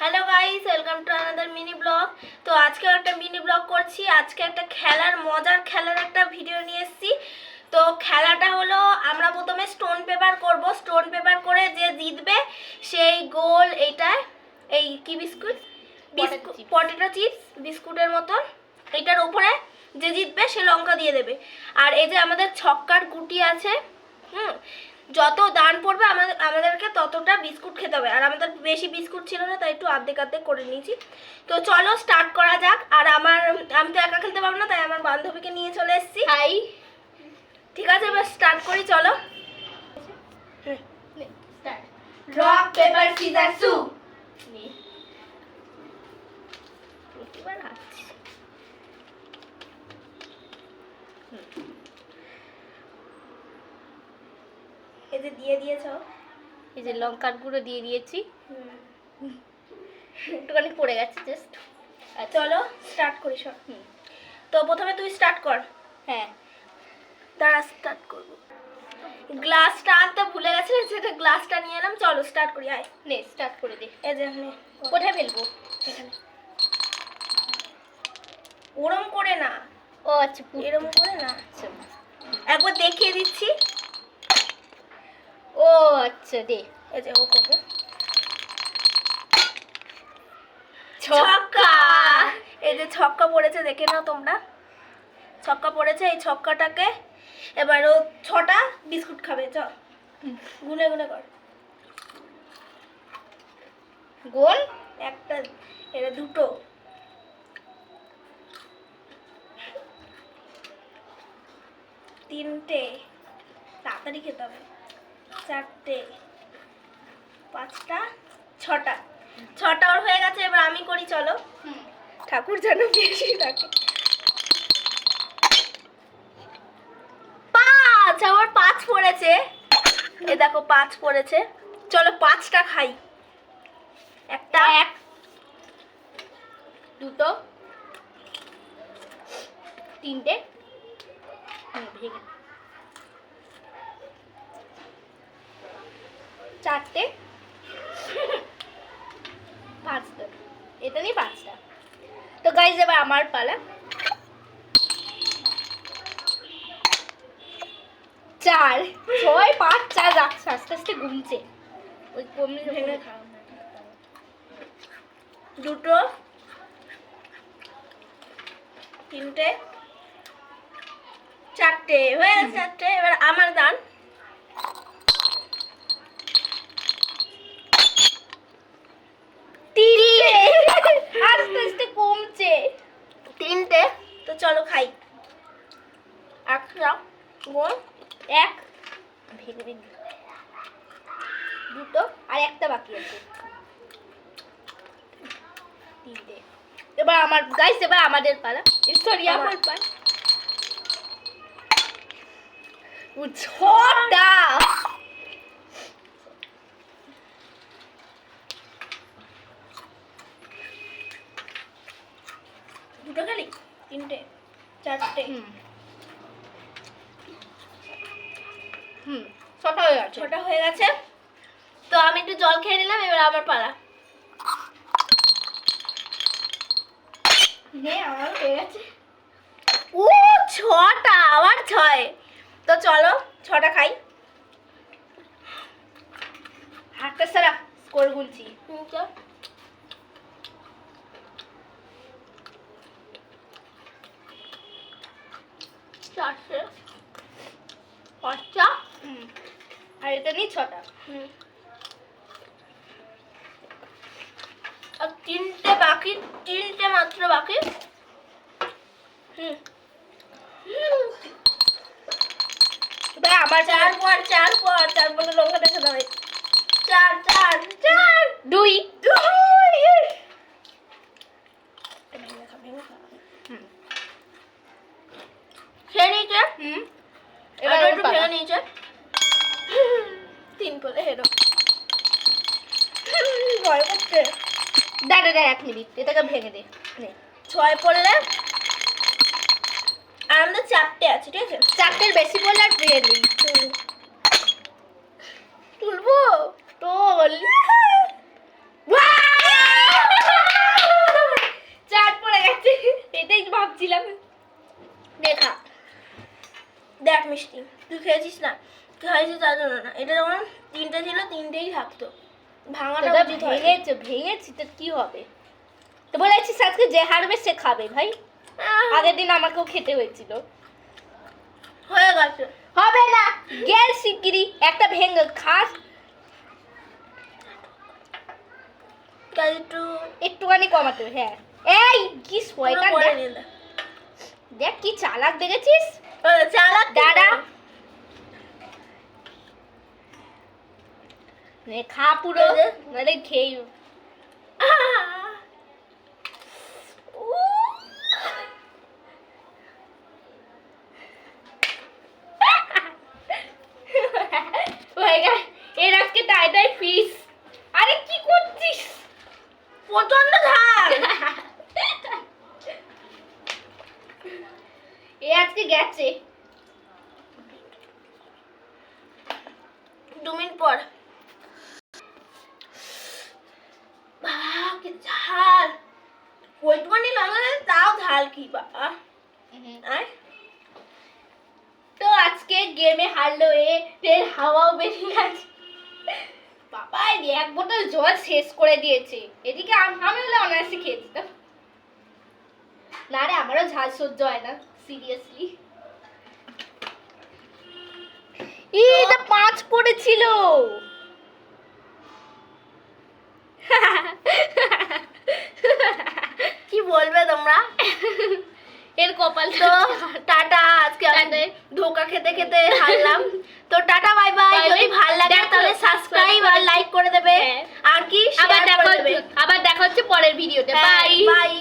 Hello guys welcome to another mini blog তো আজকে একটা মিনি ব্লগ করছি। আজকে একটা খেলার মজার খেলার একটা ভিডিও নিয়ে এসেছি। তো খেলাটা হলো আমরা প্রথমে স্টোন পেপার করব। স্টোন পেপার করে যে জিতবে সেই গোল এইটায় এই কি বিস্কুট. পটেটো চিপস বিস্কুটের মতন। এটার উপরে যে জিতবে সে লঙ্কা দিয়ে দেবে। আর এই যে আমাদের ছক্কার গুটি আছে হুম যত দান পড়বে আমাদের আমাদেরকে ততটা বিস্কুট খেতে হবে। আর আমাদের বেশি বিস্কুট ছিল না তাই একটু আর্ধেক আর্ধেক করে নিয়েছি। তো চলো স্টার্ট করা যাক। আর আমার আমি তো একা খেলতে পারব না তাই আমার বান্ধবীকে নিয়ে চলে এসেছি। হাই ঠিক আছে এবার স্টার্ট করি চলো। রক পেপার সিজার সু এবার হাঁটছি এই যে দিয়ে দিয়েছ? এই যে লঙ্কার গুঁড়ো দিয়ে দিয়েছি। একটুখানি পড়ে গেছে জাস্ট চলো স্টার্ট করি সব। তো প্রথমে তুই স্টার্ট কর। হ্যাঁ। দাঁড়া স্টার্ট করব। গ্লাসটা আনতে ভুলে গেছে সেটা গ্লাসটা নিয়ে এলাম। চলো স্টার্ট করি আয়। নে স্টার্ট করে দে। এই যে নে, কোথায় ফেলব? এখানে। ওরম করে না। ও আচ্ছা এরম করে না। আচ্ছা। একবার দেখিয়ে দিচ্ছি। ও আচ্ছা দে। এই যে ও করবে। ছক্কা! এই যে ছক্কা পড়েছে দেখে নাও তোমরা। ছক্কা পড়েছে এই ছক্কাটাকে এবার ও ছটা বিস্কুট খাবে চ। গুনে গুনে কর। গোল? একটা এটা দুটো। তিনটে। তাড়াতাড়ি খেতে হবে। চারটে পাঁচটা ছটা। ছটা ওর হয়ে গেছে এবার আমি করি চলো। ঠাকুর যেন বেশি থাকে। পাঁচ! আমার পাঁচ পড়েছে। এ দেখো পাঁচ পড়েছে। চলো পাঁচটা খাই। একটা। এক। দুটো। তিনটে। ভেঙে চারটে। পাঁচটা। এটা নিয়ে পাঁচটা। তো গাইজ এবার আমার পালা। চার। ছয়, পাঁচ, চার রাখছে আস্তে আস্তে ঘুমছে ওই কমলে ভেঙে দুটো। তিনটে। চারটে। হয়ে গেছে চারটে। এবার আমার দান তিনটে আস্তে আস্তে কমছে তিনটে তো চলো খাই একটা গোল এক ভেঙে ভেঙে। দুটো আর একটা বাকি আছে। তিনটে। এবার আমার গাইস এবার আমাদের পালা। সরি আমার। পালা। ছটা! দুটো খালি? তিনটে চারটে। হুম ছটা হয়ে গেছে। ছটা হয়ে গেছে। তো আমি একটু জল খেয়ে নিলাম এবার আমার পালা। আমার হয়ে গেছে। ও ছটা আবার ছয়। তো চলো ছটা খাই। হাতটা সারা স্কোর গুনছি। হুম, চল। চারটে পাঁচটা হুম আর এটা নিয়ে ছটা। আর তিনটে বাকি তিনটে মাত্র বাকি। হুম। চার। পর চার পর চার পরে লঙ্কা দেখে দাও চার চার চার। দুই। দুই খেয়ে নিয়েছে? হুম। এবার একটু ভেঙে নিয়েছে। বলে ভয় করছে। দাঁড়া দাঁড়া এক মিনিট। এটাকে ভেঙে দে। ছয় পড়লে আর আমাদের চারটে আছে ঠিক আছে? চারটের বেশি পড়লে আর ভেঙে নেই। তুলবো? তো চার পড়ে গেছে। এটাই ভাবছিলাম। দেখা দেখ মিষ্টি তুই খেয়েছিস না? তার জন্য না। এটা যখন তিনটে ছিল তিনটেই থাকতো। ভাঙাটা উচিত ভেঙেছে ভেঙেছি তো কি হবে? তো বলেছিস আজকে যে হারবে সে খাবে ভাই। আগের দিন আমাকেও খেতে হয়েছিল। হয়ে গেছে। হবে না। গেল শিগগিরি একটা ভেঙে খাস। একটু একটুখানি কমাতে হ্যাঁ। এই কি দেখ। কি চালাক দেখেছিস? চালাক দাদা খা পুরো নাহলে খেয়ে! এর আজকে টাই টাই ফিস আরে কি করছিস প্রচণ্ড ঝাল এ আজকে গেছে দু মিনিট পর বাহ, কি ঝাল ওইটুখানি লঙ্কা দিলে তাও ঝাল কি বাবা তো আজকে গেমে হারলো এ এর হাওয়াও বেরিয়ে গেছে। বাবা এক বোতল জল শেষ করে দিয়েছে। এদিকে আমি হলে না রে আমারও ঝাল সহ্য হয় না সিরিয়াসলি এটা পাঁচ পড়েছিল। কি বলবে তোমরা? এর কপাল তো টাটা আজকে আমাদের। ধোকা খেতে খেতে হারলাম। তো টাটা বাই বাই. যদি ভালো লাগে তাহলে সাবস্ক্রাইব আর লাইক করে দেবে। হ্যাঁ। আর কি আবার share দেখা হচ্ছে আবার দেখা হচ্ছে পরের ভিডিওতে বাই বাই